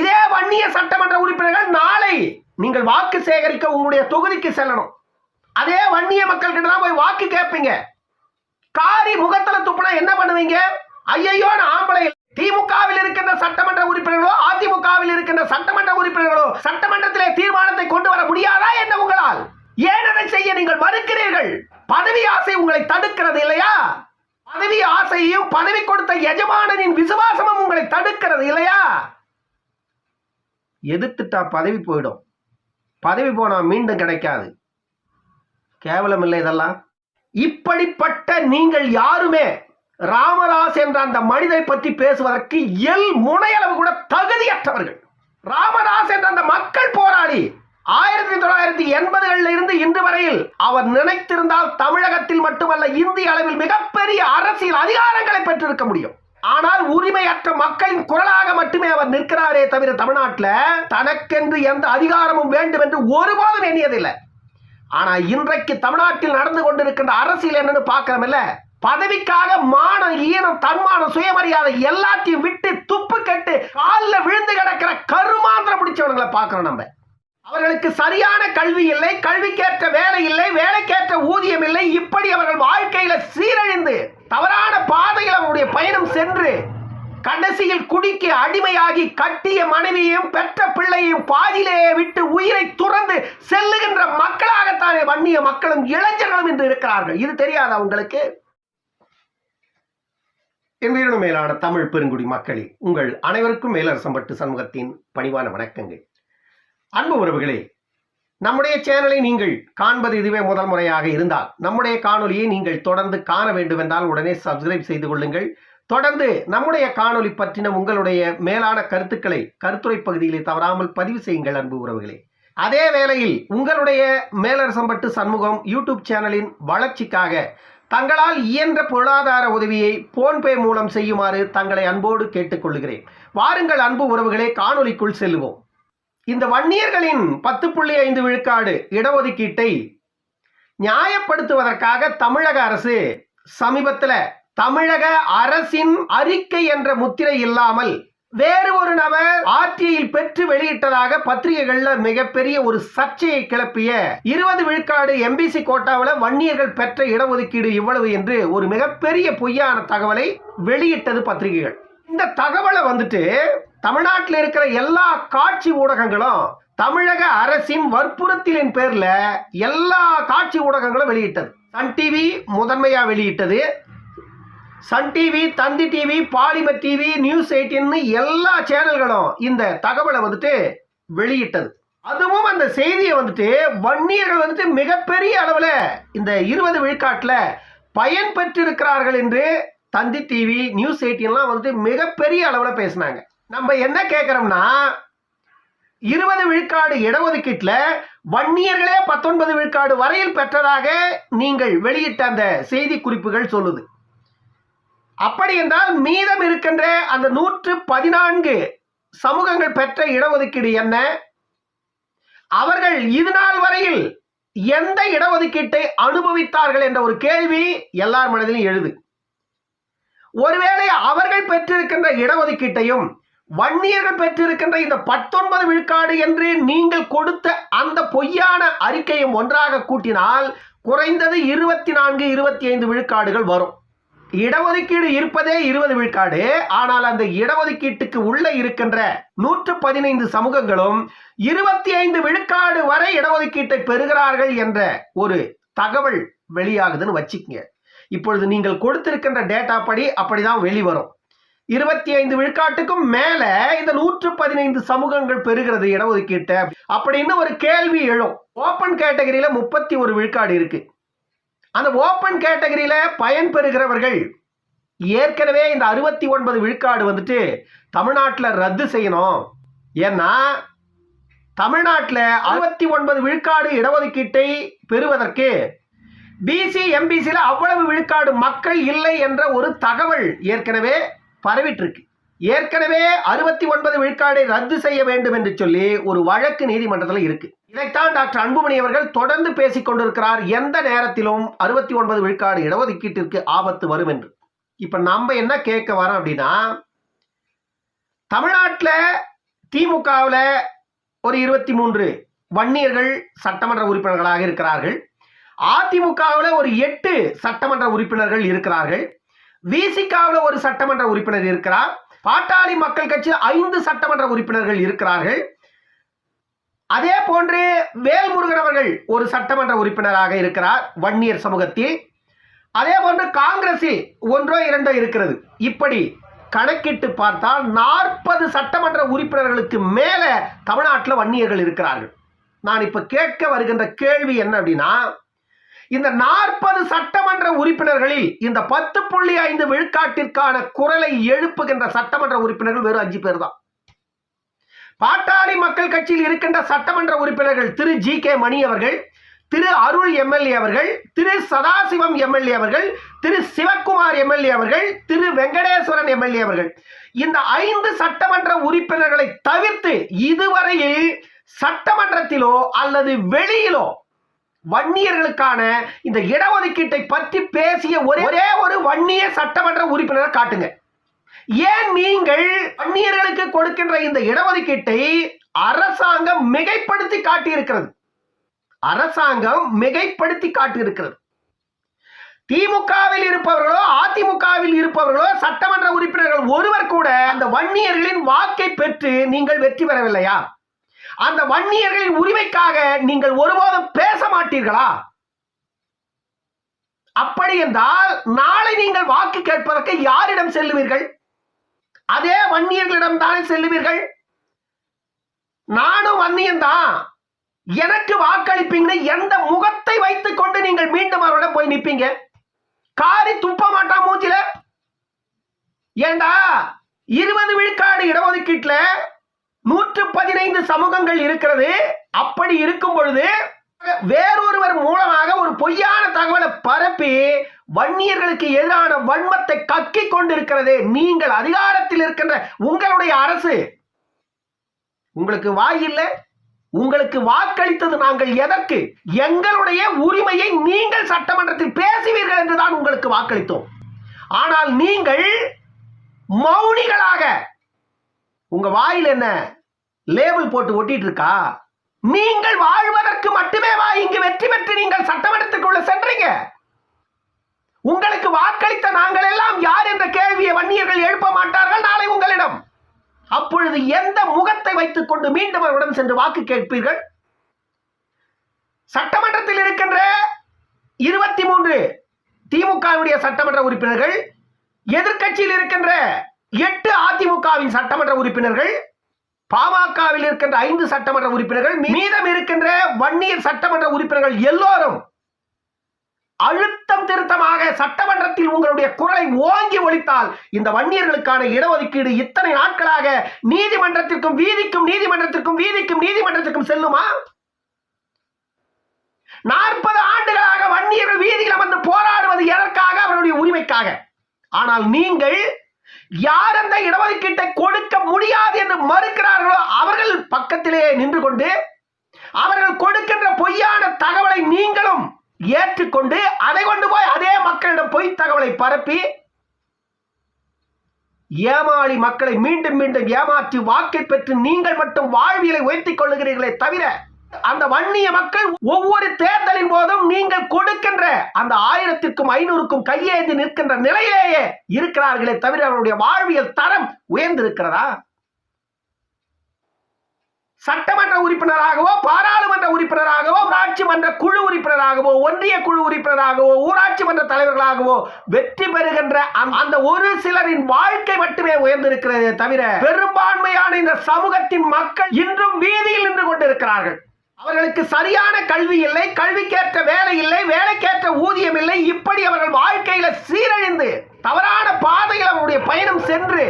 இதே வன்னிய சட்டமன்ற உறுப்பினர்கள் நாளை நீங்கள் வாக்கு சேகரிக்க உங்களுடைய தொகுதிக்கு செல்லணும். அதே வன்னிய மக்கள் கிட்ட தான் போய் வாக்கு கேட்பீங்க காரி முகத்துல துப்புனா என்ன பண்ணுவீங்க? ஐயையோ நான் ஆம்பளை. திமுகவில் இருக்கின்ற சட்டமன்ற உறுப்பினர்களோ அதிமுகவில் இருக்கின்ற சட்டமன்ற உறுப்பினர்களோ சட்டமன்றத்திலே தீர்மானத்தை கொண்டு வர முடியாதா என்ன உங்களால்? ஏன் அதை செய்ய நீங்கள் மறுக்கிறீர்கள்? பதவி ஆசை உங்களை தடுக்கிறது இல்லையா? பதவி ஆசையும் பதவி கொடுத்த எஜமானனின் விசுவாசமும் உங்களை தடுக்கிறது இல்லையா? எதிர்த்துட்டா பதவி போயிடும். பதவி போனால் மீண்டும் கிடைக்காது. கேவலம் இல்லை இதெல்லாம். இப்படிப்பட்ட நீங்கள் யாருமே ராமதாஸ் என்ற அந்த மனிதை பற்றி பேசுவதற்கு எல் முனையளவு கூட தகுதியற்றவர்கள். ராமதாஸ் என்ற அந்த மக்கள் போராளி ஆயிரத்தி தொள்ளாயிரத்தி எண்பதுகளில் இருந்து இன்று வரையில் அவர் நினைத்திருந்தால் தமிழகத்தில் மட்டுமல்ல இந்திய அளவில் மிகப்பெரிய அரசியல் அதிகாரங்களை பெற்றிருக்க முடியும். ஆனால் உரிமையற்ற மக்களின் குரலாக மட்டுமே அவர் நிற்கிறாரே தவிர தமிழ்நாட்டில் தனக்கென்று எந்த அதிகாரமும் வேண்டும் என்று ஒருபோதும் எண்ணியதில்லை. ஆனால் இன்றைக்கு தமிழ்நாட்டில் நடந்து கொண்டிருக்கின்ற அரசியல் என்னன்னு பார்க்கிறோம்ல பதவிக்காக மானம் ஈனம் தன்மானம் சுயமரியாதை எல்லாத்தையும் விட்டு துப்பு கட்டு காலில் விழுந்து கிடக்கிற கருமாந்திரம் பிடிச்சவனுங்களை பார்க்குறோம் நம்ம. அவர்களுக்கு சரியான கல்வி இல்லை கல்விக்கேற்ற வேலை இல்லை வேலைக்கேற்ற ஊதியம் இல்லை. இப்படி அவர்கள் வாழ்க்கையில சீரழிந்து தவறான பாதையில் அவருடைய பயணம் சென்று கடைசியில் குடிக்கு அடிமையாகி கட்டிய மனைவியையும் பெற்ற பிள்ளையையும் பாதியிலேயே விட்டு உயிரை துறந்து செல்லுகின்ற மக்களாகத்தானே வன்னிய மக்களும் இளைஞர்களும் என்று இருக்கிறார்கள். இது தெரியாத உங்களுக்கு? என் மேலான தமிழ் பெருங்குடி மக்களே உங்கள் அனைவருக்கும் மேலரசம்பட்டு சமூகத்தின் பணிவான வணக்கங்கள். அன்பு உறவுகளே நம்முடைய சேனலை நீங்கள் காண்பது இதுவே முதல் முறையாக இருந்தால் நம்முடைய காணொலியை நீங்கள் தொடர்ந்து காண வேண்டும் என்றால் உடனே சப்ஸ்கிரைப் செய்து கொள்ளுங்கள். தொடர்ந்து நம்முடைய காணொளி பற்றின உங்களுடைய மேலான கருத்துக்களை கருத்துரை பகுதியிலே தவறாமல் பதிவு செய்யுங்கள் அன்பு உறவுகளே. அதே வேளையில் உங்களுடைய மேலரசம்பட்டு சண்முகம் யூடியூப் சேனலின் வளர்ச்சிக்காக தங்களால் இயன்ற பொருளாதார உதவியை போன்பே மூலம் செய்யுமாறு தங்களை அன்போடு கேட்டுக்கொள்கிறேன் வாருங்கள் அன்பு உறவுகளே காணொளிக்குள் செல்லுவோம். இந்த வன்னியர்களின் பத்து புள்ளி ஐந்து விழுக்காடு இடஒதுக்கீட்டை நியாயப்படுத்துவதற்காக தமிழக அரசு சமீபத்தில் தமிழக அரசின் அறிக்கை என்ற முத்திரை இல்லாமல் வேறு ஒரு நபர் ஆட்சியில் பெற்று வெளியிட்டதாக பத்திரிகைகள்ல மிகப்பெரிய ஒரு சர்ச்சையை கிளப்பிய இருபது விழுக்காடு எம்பிசி கோட்டாவில் வன்னியர்கள் பெற்ற இடஒதுக்கீடு இவ்வளவு என்று ஒரு மிகப்பெரிய பொய்யான தகவலை வெளியிட்டது பத்திரிகைகள். இந்த தகவலை வந்துட்டு தமிழ்நாட்டில் இருக்கிற எல்லா காட்சி ஊடகங்களும் தமிழக அரசின் வற்புறுத்தலின் பேரில் எல்லா காட்சி ஊடகங்களும் வெளியிட்டது. சன் டிவி முதன்மையா வெளியிட்டது. Sun TV Thanthi TV Polimer TV news எயிட்டின்னு எல்லா சேனல்களும் இந்த தகவலை வந்துட்டு வெளியிட்டது. அதுவும் அந்த செய்தியை வந்துட்டு வன்னியர்கள் வந்துட்டு மிகப்பெரிய அளவில் இந்த இருபது விழுக்காட்டில் பயன்பெற்றிருக்கிறார்கள் என்று தந்தி டிவி நியூஸ் எயிட்டின்லாம் வந்து மிகப்பெரிய அளவில் பேசினாங்க. நம்ம என்ன கேட்குறோம்னா இருபது விழுக்காடு இடஒதுக்கீட்டில் வன்னியர்களே பத்தொன்பது விழுக்காடு வரையில் பெற்றதாக நீங்கள் வெளியிட்ட அந்த செய்தி குறிப்புகள் சொல்லுது. அப்படி என்றால் மீதம் இருக்கின்ற அந்த நூற்று பதினான்கு சமூகங்கள் பெற்ற இடஒதுக்கீடு என்ன? அவர்கள் இது நாள் வரையில் எந்த இடஒதுக்கீட்டை அனுபவித்தார்கள் என்ற ஒரு கேள்வி எல்லார் மனதிலும் எழுது. ஒருவேளை அவர்கள் பெற்றிருக்கின்ற இடஒதுக்கீட்டையும் வன்னியர்கள் பெற்றிருக்கின்ற இந்த பத்தொன்பது விழுக்காடு என்று நீங்கள் கொடுத்த அந்த பொய்யான அறிக்கையும் ஒன்றாக கூட்டினால் குறைந்தது இருபத்தி நான்கு இருபத்தி ஐந்து விழுக்காடுகள் வரும். இடஒதுக்கீடு இருப்பதே இருபது விழுக்காடு. ஆனால் அந்த இடஒதுக்கீட்டுக்கு உள்ள இருக்கின்ற நூற்று பதினைந்து சமூகங்களும் இருபத்தி ஐந்து விழுக்காடு வரை இடஒதுக்கீட்டை பெறுகிறார்கள் என்ற ஒரு தகவல் வெளியாகுதுன்னு வச்சுக்கங்க. இப்பொழுது நீங்கள் கொடுத்திருக்கின்ற டேட்டா படி அப்படிதான் வெளிவரும். இருபத்தி ஐந்து விழுக்காட்டுக்கும் மேல இந்த நூற்று பதினைந்து சமூகங்கள் பெறுகிறது இடஒதுக்கீட்டை அப்படின்னு ஒரு கேள்வி எழும். ஓப்பன் கேட்டகரியில முப்பத்தி ஒரு விழுக்காடு இருக்கு. அந்த ஓப்பன் கேட்டகரியில பயன் பெறுகிறவர்கள் ஏற்கனவே இந்த அறுபத்தி ஒன்பது விழுக்காடு வந்துட்டு தமிழ்நாட்டில் ரத்து செய்யணும். ஏன்னா தமிழ்நாட்டில் அறுபத்தி ஒன்பது விழுக்காடு இடஒதுக்கீட்டை பெறுவதற்கு பிசி எம்பிசியில் அவ்வளவு விழுக்காடு மக்கள் இல்லை என்ற ஒரு தகவல் ஏற்கனவே பரவிட்டிருக்கு. ஏற்கனவே அறுபத்தி ஒன்பது விழுக்காடை ரத்து செய்ய வேண்டும் என்று சொல்லி ஒரு வழக்கு நீதிமன்றத்தில் இருக்கு. இதைத்தான் டாக்டர் அன்புமணி அவர்கள் தொடர்ந்து பேசிக் கொண்டிருக்கிறார். எந்த நேரத்திலும் அறுபத்தி ஒன்பது விழுக்காடு இடஒதுக்கீட்டிற்கு ஆபத்து வரும் என்று. இப்ப நம்ம என்ன கேட்க வரோம் அப்படின்னா தமிழ்நாட்டில் திமுகவில் ஒரு இருபத்தி மூன்று வன்னியர்கள் சட்டமன்ற உறுப்பினர்களாக இருக்கிறார்கள். அதிமுகவில் ஒரு எட்டு சட்டமன்ற உறுப்பினர்கள் இருக்கிறார்கள். விசிகாவில் ஒரு சட்டமன்ற உறுப்பினர் இருக்கிறார். பாட்டாளி மக்கள் கட்சி ஐந்து சட்டமன்ற உறுப்பினர்கள் இருக்கிறார்கள். அதே போன்று வேல்முருகன் அவர்கள் ஒரு சட்டமன்ற உறுப்பினராக இருக்கிறார் வன்னியர் சமூகத்தில். அதே போன்று காங்கிரஸில் ஒன்றோ இரண்டோ இருக்கிறது. இப்படி கணக்கிட்டு பார்த்தால் நாற்பது சட்டமன்ற உறுப்பினர்களுக்கு மேலே தமிழ்நாட்டில் வன்னியர்கள் இருக்கிறார்கள். நான் இப்போ கேட்க வருகின்ற கேள்வி என்ன அப்படின்னா இந்த நாற்பது சட்டமன்ற உறுப்பினர்களில் இந்த பத்து புள்ளி ஐந்து விழுக்காட்டிற்கான குரலை எழுப்புகின்ற சட்டமன்ற உறுப்பினர்கள் வெறும் அஞ்சு பேர் தான். பாட்டாளி மக்கள் கட்சியில் இருக்கின்ற சட்டமன்ற உறுப்பினர்கள் திரு ஜி கே மணி அவர்கள் திரு அருள் எம்எல்ஏ அவர்கள் திரு சதாசிவம் எம்எல்ஏ அவர்கள் திரு சிவக்குமார் எம்எல்ஏ அவர்கள் திரு வெங்கடேஸ்வரன் எம்எல்ஏ அவர்கள். இந்த ஐந்து சட்டமன்ற உறுப்பினர்களை தவிர்த்து இதுவரையில் சட்டமன்றத்திலோ அல்லது வெளியிலோ வன்னியர்களுக்கான இந்த இடஒதுக்கீட்டை பற்றி பேசிய ஒரே ஒரே ஒரு வன்னிய சட்டமன்ற உறுப்பினரை காட்டுங்க. ஏன் நீங்கள் வன்னியர்களுக்கு கொடுக்கின்ற இந்த இடஒதுக்கீட்டை அரசாங்கம் மிகைப்படுத்தி காட்டியிருக்கிறது? அரசாங்கம் மிகைப்படுத்தி காட்டியிருக்கிறது. திமுகவில் இருப்பவர்களோ அதிமுகவில் இருப்பவர்களோ சட்டமன்ற உறுப்பினர்கள் ஒருவர் கூட அந்த வன்னியர்களின் வாக்கை பெற்று நீங்கள் வெற்றி பெறவில்லையா? அந்த வன்னியர்களின் உரிமைக்காக நீங்கள் ஒருபோதும் மாட்டீர்களா அப்படி என்றால் நாளை நீங்கள் வாக்கு கேட்பதற்கு யாரிடம் செல்லுவீர்கள்? அதே வன்னியர்களிடம் தானே செல்லுவீர்கள்? நானும் வன்னியன் தான். எனக்கு வாக்களிப்பீங்கன்னு எந்த முகத்தை வைத்துக் கொண்டு நீங்கள் மீண்டும் அவரிடம் போய் நிற்பீங்க? காரி துப்ப மாட்டான் மூச்சில ஏண்டா இருபது விழுக்காடு இடஒதுக்கீட்டுல நூற்று பதினைந்து சமூகங்கள் இருக்கிறது. அப்படி இருக்கும் பொழுது வேறொருவர் மூலமாக ஒரு பொய்யான தகவலை பரப்பி வன்னியர்களுக்கு எதிரான வன்மத்தை கக்கி கொண்டிருக்கிறது நீங்கள் அதிகாரத்தில் இருக்கின்ற உங்களுடைய அரசு. உங்களுக்கு வாய் இல்லை. உங்களுக்கு வாக்களித்தது நாங்கள் எதற்கு? எங்களுடைய உரிமையை நீங்கள் சட்டமன்றத்தில் பேசுவீர்கள் என்றுதான் உங்களுக்கு வாக்களித்தோம். ஆனால் நீங்கள் மௌனிகளாக உங்க வாயில் என்ன லேபிள் போட்டு ஒட்டிட்டு இருக்கா? நீங்கள் வாழ்வதற்கு மட்டுமே வா இங்கு வெற்றி பெற்று நீங்கள் சட்டமன்றத்துக்குள்ள சென்றீங்க. உங்களுக்கு வாக்களித்த நாங்கள் எல்லாம் யார் என்ற கேள்வியை வன்னியர்கள் எழுப்ப மாட்டார்கள் நாளை உங்களிடம். அப்பொழுது எந்த முகத்தை வைத்துக் கொண்டு மீண்டும் அவருடன் சென்று வாக்கு கேட்பீர்கள்? சட்டமன்றத்தில் இருக்கின்ற இருபத்தி மூன்று திமுகவுடைய சட்டமன்ற உறுப்பினர்கள் எதிர்க்கட்சியில் இருக்கின்ற எட்டு அதிமுகவின் சட்டமன்ற உறுப்பினர்கள் பாமகவில் இருக்கின்ற ஐந்து சட்டமன்ற உறுப்பினர்கள் மீதம் இருக்கின்ற வன்னியர் சட்டமன்ற உறுப்பினர்கள் எல்லோரும் அழுத்தம் திருத்தமாக சட்டமன்றத்தில் உங்களுடைய குரலை ஓங்கி ஒழித்தால் இந்த வன்னியர்களுக்கான இடஒதுக்கீடு இத்தனை நாட்களாக நீதிமன்றத்திற்கும் வீதிக்கும் நீதிமன்றத்திற்கும் வீதிக்கும் நீதிமன்றத்திற்கும் செல்லுமா? நாற்பது ஆண்டுகளாக வன்னியர்கள் வீதியில் வந்து போராடுவது எதற்காக? அவருடைய உரிமைக்காக. ஆனால் நீங்கள் யார் அந்த இடஒதுக்கீட்டை கொடுக்க முடியாது என்று மறுக்கிற பக்கத்திலேயே நின்று கொண்டு அவர்கள் கொடுக்கின்ற பொய்யான தகவலை நீங்களும் ஏற்றுக்கொண்டு அதை கொண்டு போய் அதே மக்களிடம் பொய் தகவலை பரப்பி ஏமாளி மக்களை மீண்டும் மீண்டும் ஏமாற்றி வாக்கை பெற்று நீங்கள் மட்டும் வாழ்வியலை உயர்த்திக் கொள்ளுகிறீர்களே தவிர அந்த வன்னிய மக்கள் ஒவ்வொரு தேர்தலின் போதும் நீங்கள் கொடுக்கின்ற அந்த ஆயிரத்திற்கும் ஐநூறுக்கும் கையேந்தி நிற்கின்ற நிலையிலேயே இருக்கிறார்களே தவிர அவருடைய வாழ்வியல் தரம் உயர்ந்திருக்கிறதா? சட்டமன்ற உறுப்பினராகவோ பாராளுமன்ற உறுப்பினராகவோ ஊராட்சி மன்ற குழு உறுப்பினராகவோ ஒன்றிய குழு உறுப்பினராகவோ ஊராட்சி மன்ற தலைவர்களாகவோ வெற்றி பெறுகின்ற அந்த- அந்த ஒரு சிலரின் வாழ்க்கை மட்டுமே உயர்ந்திருக்கிறதே தவிர பெரும்பான்மையான இந்த சமூகத்தின் மக்கள் இன்றும் வீதியில் நின்று கொண்டிருக்கிறார்கள். அவர்களுக்கு சரியான கல்வி இல்லை கல்விக்கேற்ற வேலை இல்லை வேலைக்கேற்ற ஊதியம் இல்லை. இப்படி அவர்கள் வாழ்க்கையில சீரழிந்து தவறான பாதையில் அவருடைய பயணம் சென்று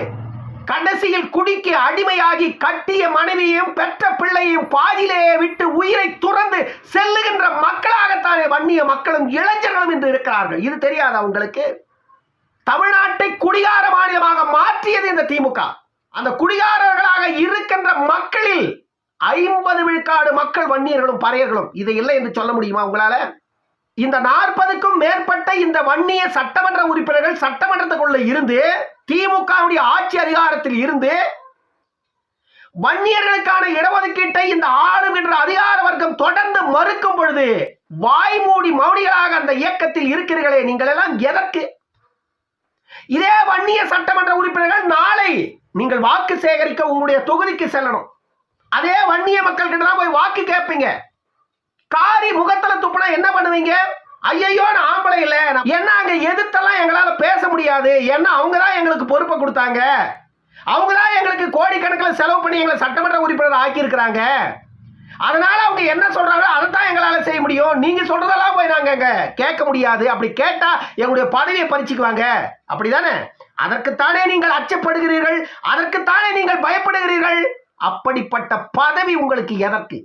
கடைசியில் குடிக்கு அடிமையாகி கட்டிய மனைவியையும் பெற்ற பிள்ளையையும் பாதியிலேயே விட்டு உயிரை துறந்து செல்லுகின்ற மக்களாகத்தானே வன்னிய மக்களும் இளைஞர்களும் என்று இருக்கிறார்கள். இது தெரியாதா உங்களுக்கு? தமிழ்நாட்டை குடிகார மாநிலமாக மாற்றியது இந்த திமுக. அந்த குடிகாரர்களாக இருக்கின்ற மக்களில் ஐம்பது விழுக்காடு மக்கள் வன்னியர்களும் பறையர்களும். இது இல்லை என்று சொல்ல முடியுமா உங்களால? இந்த நாற்பதுக்கும் மேற்பட்ட இந்த வன்னிய சட்டமன்ற உறுப்பினர்கள் சட்டமன்றத்துக்குள்ள இருந்து திமுகவுடைய ஆட்சி அதிகாரத்தில் இருந்து வன்னியர்களுக்கான இடஒதுக்கீட்டை இந்த ஆளும் என்ற அதிகார வர்க்கம் தொடர்ந்து மறுக்கும் பொழுது வாய்மூடி மௌனிகளாக அந்த இயக்கத்தில் இருக்கிறீர்களே நீங்கள் எல்லாம் எதற்கு? இதே வன்னிய சட்டமன்ற உறுப்பினர்கள் நாளை நீங்கள் வாக்கு சேகரிக்க உங்களுடைய தொகுதிக்கு செல்லணும். அதே வன்னிய மக்கள் கிட்ட தான் போய் வாக்கு கேட்பீங்க. காரி முகத்துல துப்புனா என்ன பண்ணுவீங்க? ஐயையோ நான் ஆம்பளை இல்ல. என்ன அங்க எதிர்த்தெல்லாம் எங்களால பேச முடியாது? ஏன்னா அவங்க தான் எங்களுக்கு பொறுப்பை கொடுத்தாங்க? அவங்க தான் எங்களுக்கு கோடிக்கணக்கில் செலவு பண்ணி எங்களை சட்டமன்ற உறுப்பினர் ஆக்கியிருக்கிறாங்க. அதனால அவங்க என்ன சொல்றாங்களோ அதை தான் எங்களால் செய்ய முடியும். நீங்க சொல்றதெல்லாம் போய் நாங்க அங்க கேட்க முடியாது. அப்படி கேட்டா எங்களுடைய பதவியை பறிச்சுக்குவாங்க. அப்படிதானே? அதற்குத்தானே நீங்கள் அச்சப்படுகிறீர்கள்? அதற்குத்தானே நீங்கள் பயப்படுகிறீர்கள்? அப்படிப்பட்ட பதவி உங்களுக்கு எதற்கு?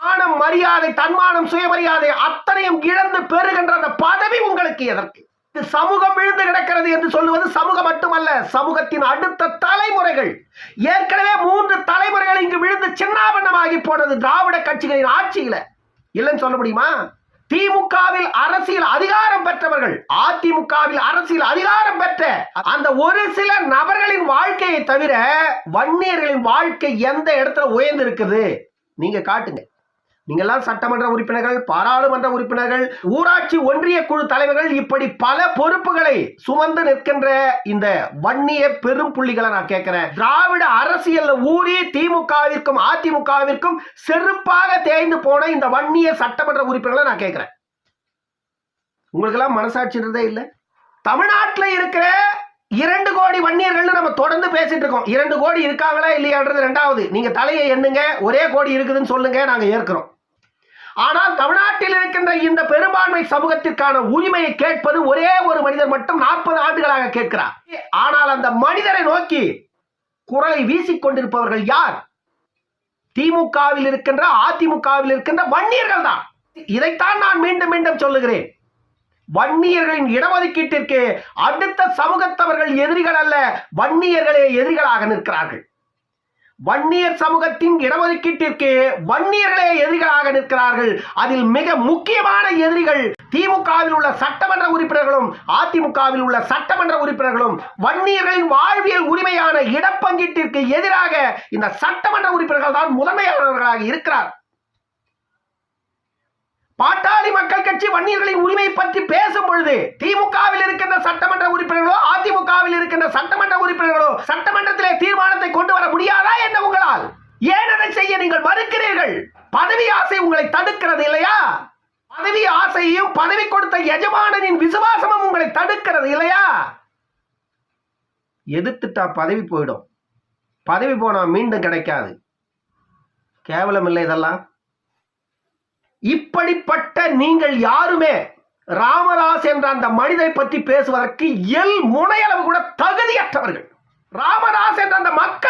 மானம் மரியாதை தன்மானம் சுயமரியாதை அத்தனையும் இழந்து பெறுகின்ற அந்த பதவி உங்களுக்கு எதற்கு? இது சமூகம் விழுந்து கிடக்கிறது என்று சொல்லுவது சமூகம் மட்டுமல்ல சமூகத்தின் அடுத்த தலைமுறைகள். ஏற்கனவே மூன்று தலைமுறைகள் இங்கு விழுந்து சின்னாபண்ணமாகி போனது திராவிட கட்சிகளின் ஆட்சியில. இல்லைன்னு சொல்ல முடியுமா? திமுகவில் அரசியல் அதிகாரம் பெற்றவர்கள் அதிமுகவில் அரசியல் அதிகாரம் பெற்ற அந்த ஒரு சில நபர்களின் வாழ்க்கையை தவிர வன்னியர்களின் வாழ்க்கை எந்த இடத்துல உயர்ந்து இருக்குது நீங்க காட்டுங்க. நீங்கள்லாம் சட்டமன்ற உறுப்பினர்கள் பாராளுமன்ற உறுப்பினர்கள் ஊராட்சி ஒன்றிய குழு தலைவர்கள் இப்படி பல பொறுப்புகளை சுமந்து நிற்கின்ற இந்த வன்னிய பெரும் புள்ளிகளை நான் கேட்கிறேன். திராவிட அரசியல் ஊறி திமுகவிற்கும் அதிமுகவிற்கும் செருப்பாக தேய்ந்து போன இந்த வன்னிய சட்டமன்ற உறுப்பினர்களை நான் கேட்கிறேன். உங்களுக்கெல்லாம் மனசாட்சின்றதே இல்லை? தமிழ்நாட்டில் இருக்கிற இரண்டு கோடி வன்னியர்கள் நம்ம தொடர்ந்து பேசிட்டு இருக்கோம். இரண்டு கோடி இருக்காங்களா இல்லையான்றது ரெண்டாவது. நீங்க தலையை எண்ணுங்க ஒரே கோடி இருக்குதுன்னு சொல்லுங்க நாங்க ஏற்கிறோம். ஆனால் தமிழ்நாட்டில் இருக்கின்ற இந்த பெரும்பான்மை சமூகத்திற்கான உரிமையை கேட்பது ஒரே ஒரு மனிதர் மட்டும் நாற்பது ஆண்டுகளாக கேட்கிறார். ஆனால் அந்த மனிதரை நோக்கி குரலை வீசிக்கொண்டிருப்பவர்கள் யார்? திமுகவில் இருக்கின்ற அதிமுகவில் இருக்கின்ற வன்னியர்கள் தான். இதைத்தான் நான் மீண்டும் மீண்டும் சொல்லுகிறேன். வன்னியர்களின் இடஒதுக்கீட்டிற்கு அடுத்த சமூகத்தவர்கள் எதிரிகள் அல்ல வன்னியர்களே எதிரிகளாக நிற்கிறார்கள். வன்னியர் சமூகத்தின் இடஒதுக்கீட்டிற்கு வன்னியர்களே எதிரிகளாக நிற்கிறார்கள். அதில் மிக முக்கியமான எதிரிகள் திமுகவில் உள்ள சட்டமன்ற உறுப்பினர்களும் அதிமுகவில் உள்ள சட்டமன்ற உறுப்பினர்களும் வன்னியர்களின் வாழ்வியல் உரிமையான இடப்பங்கீட்டிற்கு எதிராக இந்த சட்டமன்ற உறுப்பினர்கள் தான் முதன்மையானவர்களாக இருக்கிறார். பாட்டாளி மக்கள் கட்சி வன்னியர்களின் உரிமை பற்றி பேசும் பொழுது திமுகவில் இருக்கின்ற சட்டமன்ற உறுப்பினர்களோ அதிமுகவில் இருக்கின்ற சட்டமன்ற உறுப்பினர்களோ சட்டமன்றத்திலே தீர்மானத்தை கொண்டு வர முடியாத என்ன உங்களால் ஏன் அதை செய்ய நீங்கள் மறுக்கிறீர்கள் பதவி ஆசை உங்களை தடுக்கிறது இல்லையா? பதவி ஆசையும் பதவி கொடுத்த எஜமானனின் விசுவாசமும் உங்களை தடுக்கிறது இல்லையா? எதிர்த்துட்டா பதவி போயிடும். பதவி போனா மீண்டும் கிடைக்காது. கேவலம் இல்லை இதெல்லாம். இப்படிப்பட்ட நீங்கள் யாருமே ராமதாஸ் என்ற அந்த மனிதை பற்றி பேசுவதற்கு எல் முனையளவு கூட தகுதியற்றவர்கள். ராமராஸ் என்ற அந்த மக்கள்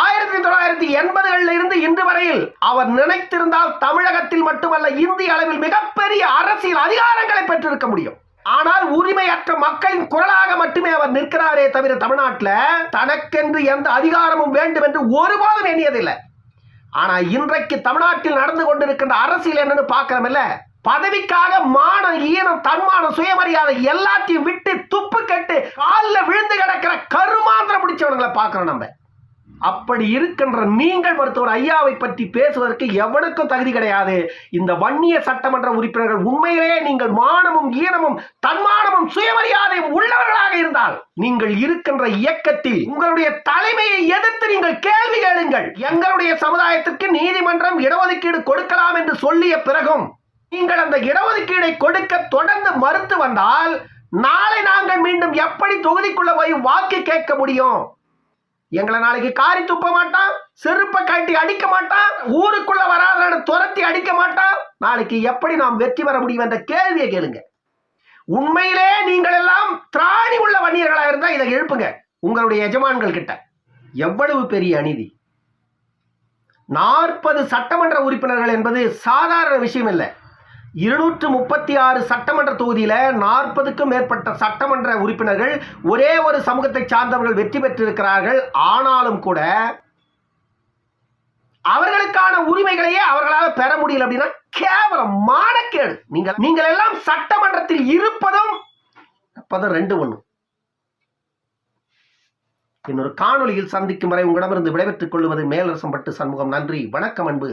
ஆயிரத்தி தொள்ளாயிரத்தி எண்பதுகளில் இருந்து இன்று வரையில் அவர் நினைத்திருந்தால் தமிழகத்தில் மட்டுமல்ல இந்திய அளவில் மிகப்பெரிய அரசியல் அதிகாரங்களை பெற்றிருக்க முடியும். ஆனால் உரிமையற்ற மக்களின் குரலாக மட்டுமே அவர் நிற்கிறாரே தவிர தமிழ்நாட்டில் தனக்கென்று எந்த அதிகாரமும் வேண்டும் என்று ஒருபோதும் எண்ணியதில்லை. ஆனா இன்றைக்கு தமிழ்நாட்டில் நடந்து கொண்டிருக்கின்ற அரசியல் என்னன்னு பார்க்கிறோம்ல பதவிக்காக மானம் ஈனம் தன்மானம் சுயமரியாதை எல்லாத்தையும் விட்டு துப்பு கட்டு காலில் விழுந்து கிடக்கிற கருமாந்திரம் பிடிச்சவனுங்களை பார்க்குறோம் நம்ம. அப்படி இருக்கின்ற நீங்கள் மருத்துவர் ஐயாவை பற்றி பேசுவதற்கு எவனுக்கும் தகுதி கிடையாது. இந்த வன்னிய சட்டமன்ற உறுப்பினர்கள் உண்மையிலேயே நீங்கள் மானமும் ஈனமும் தன்மானமும் சுயமரியாதையும் உள்ளவர்களாக இருந்தால் நீங்கள் இருக்கின்ற இயக்கத்தில் உங்களுடைய தலைமையை எதிர்த்து நீங்கள் கேள்வி கேளுங்கள் எங்களுடைய சமுதாயத்திற்கு நீதிமன்றம் இடஒதுக்கீடு கொடுக்கலாம் என்று சொல்லிய பிறகும் நீங்கள் அந்த இடஒதுக்கீடை கொடுக்க தொடர்ந்து மறுத்து வந்தால் நாளை நாங்கள் மீண்டும் எப்படி தொகுதிக்குள்ள போய் வாக்கு கேட்க முடியும்? எங்களை நாளைக்கு காரி துப்ப மாட்டான் செருப்பை கட்டி அடிக்க மாட்டான் ஊருக்குள்ள வராத துரத்தி அடிக்க மாட்டான். நாளைக்கு எப்படி நாம் வெற்றி பெற முடியும் என்ற கேள்வியை கேளுங்க. உண்மையிலே நீங்கள் எல்லாம் திராணி உள்ள வன்னியர்களாக இருந்தால் இதை எழுப்புங்க. உங்களுடைய எஜமான்கள் கிட்ட. எவ்வளவு பெரிய அநீதி. நாற்பது சட்டமன்ற உறுப்பினர்கள் என்பது சாதாரண விஷயம் இல்லை. இருநூற்று முப்பத்தி ஆறு சட்டமன்ற தொகுதியில நாற்பதுக்கும் மேற்பட்ட சட்டமன்ற உறுப்பினர்கள் ஒரே ஒரு சமூகத்தை சார்ந்தவர்கள் வெற்றி பெற்றிருக்கிறார்கள். ஆனாலும் கூட அவர்களுக்கான உரிமைகளையே அவர்களால் பெற முடியல அப்படின்னா கேவலம் மானக்கேடு. நீங்கள் நீங்கள் எல்லாம் சட்டமன்றத்தில் இருப்பதும் அப்பதான் ரெண்டு ஒன்று இன்னொரு காணொளியில் சந்திக்கும் வரை உங்களிடமிருந்து விடைபெற்றுக் கொள்வது மேலரசம் பட்டு சண்முகம். நன்றி வணக்கம் அன்பு.